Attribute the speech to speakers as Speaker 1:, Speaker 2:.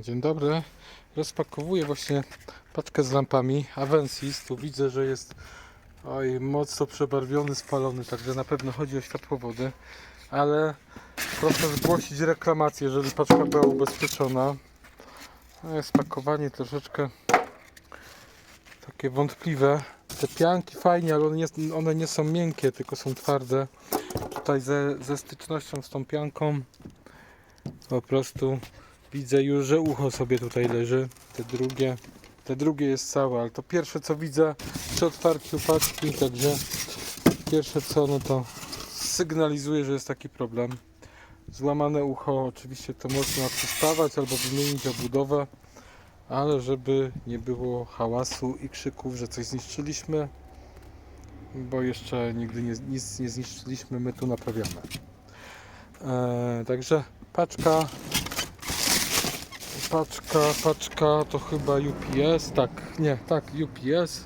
Speaker 1: Dzień dobry. Rozpakowuję właśnie paczkę z lampami Avensis. Tu widzę, że jest oj, mocno przebarwiony, spalony, także na pewno chodzi o światłowody. Ale proszę zgłosić reklamację, jeżeli paczka była ubezpieczona. No pakowanie troszeczkę takie wątpliwe. Te pianki fajnie, ale one nie, one nie są miękkie, tylko są twarde. Tutaj ze, ze stycznością z tą pianką po prostu widzę już, że ucho sobie tutaj leży. Te drugie, te drugie jest całe, ale to pierwsze co widzę przy otwarciu paczki, także pierwsze co, no to sygnalizuje, że jest taki problem. Złamane ucho, oczywiście to można przyspawać albo wymienić obudowę, ale żeby nie było hałasu i krzyków, że coś zniszczyliśmy, bo jeszcze nigdy nie, nic nie zniszczyliśmy, my tu naprawiamy. Eee, także paczka Paczka, paczka to chyba UPS, tak, nie, tak, UPS.